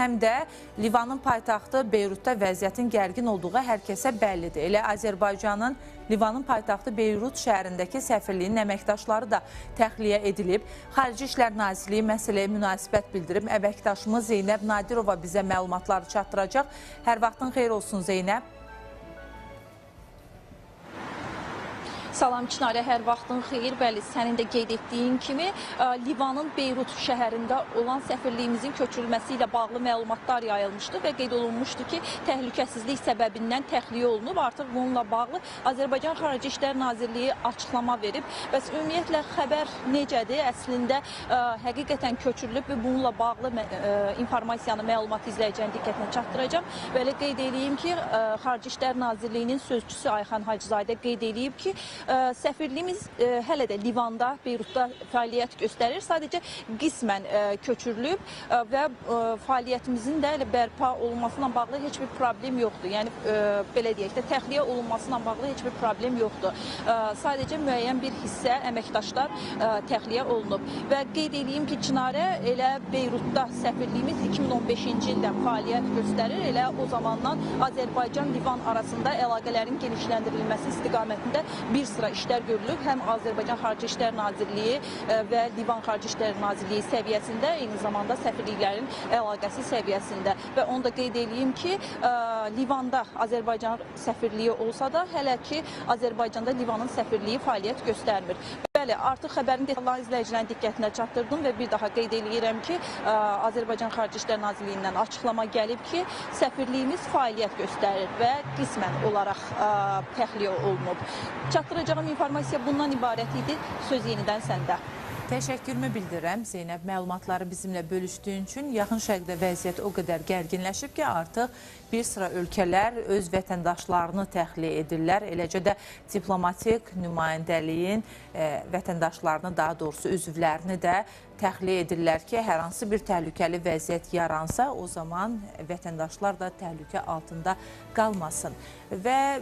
həm də Livanın paytaxtı Beyrutda vəziyyətin gərgin olduğu hər kəsə bəllidir. Elə Azərbaycanın Livanın paytaxtı Beyrut şəhərindəki səfirliyinin əməkdaşları da təxliyə edilib. Xarici İşlər Nazirliyi məsələyə münasibət bildirib. Əməkdaşımız Zeynəb Nadirova bizə məlumatları çatdıracaq. Hər vaxtın xeyir olsun Zeynəb. Salam Çinarə, hər vaxtın xeyir. Bəli, sənin də qeyd etdiyin kimi Livanın Beyrut şəhərində olan səfirliyimizin köçürülməsi ilə bağlı məlumatlar yayılmışdı və qeyd olunmuşdu ki, təhlükəsizlik səbəbindən təxliyə olunub. Artıq bununla bağlı Azərbaycan Xarici İşlər Nazirliyi açıqlama verib. Bəs ümumiyyətlə xəbər necədir? Əslində ə, həqiqətən köçürülüb və bununla bağlı ə, informasiyanı, məlumat izləyicinin diqqətinə çatdıracağam. Belə qeyd edeyim ki, ə, Xarici İşlər Nazirliyinin sözçüsü Ayxan Hacızadə qeyd edib ki, səfirliyimiz ə, hələ də Livanda, Beyrutda fəaliyyət göstərir. Sadəcə qismən ə, köçürülüb ə, və fəaliyyətimizin də elə bərpa olunmasına bağlı heç bir problem yoxdur. Yəni belə deyək də təxliyə olunmasına bağlı heç bir problem yoxdur. Sadəcə müəyyən bir hissə əməkdaşlar təxliyə olunub və qeyd edeyim ki, Çinarə elə Beyrutda səfirliyimiz 2015-ci ildən fəaliyyət göstərir. Elə o zamandan Azərbaycan-Livan arasında əlaqələrin genişləndirilməsi istiqamətində bir sıra işlər görülüb. Həm Azərbaycan Xarici İşlər Nazirliyi ə, və Livan Xarici İşlər Nazirliyi səviyyəsində, eyni zamanda səfirliklərin əlaqəsi səviyyəsində və onu da qeyd edeyim ki, ə, Livanda Azərbaycan səfirliyi olsa da hələ ki Azərbaycanda Livanın səfirliyi fəaliyyət göstərmir. Bəli, artıq xəbərin detallarını izləyicilərin diqqətinə çatdırdım və bir daha qeyd eləyirəm ki, ə, Azərbaycan Xarici İşlər Nazirliyindən açıqlama gəlib ki, səfirliyimiz fəaliyyət göstərir və qismən olaraq ə, təxliyə olunub. Çatdıracağım informasiya bundan ibarət idi. Söz yenidən səndə. Təşəkkürümü bildirirəm Zeynəb məlumatları bizimlə bölüşdüyün üçün. Yaxın Şərqdə vəziyyət o qədər gərginləşib ki, artıq bir sıra ölkələr öz vətəndaşlarını təxliyə edirlər. Eləcə də diplomatik nümayəndəliyin e, vətəndaşlarını, daha doğrusu üzvlərini də təxliyə edirlər ki, hər hansı bir təhlükəli vəziyyət yaransa, o zaman vətəndaşlar da təhlükə altında qalmasın. Və e,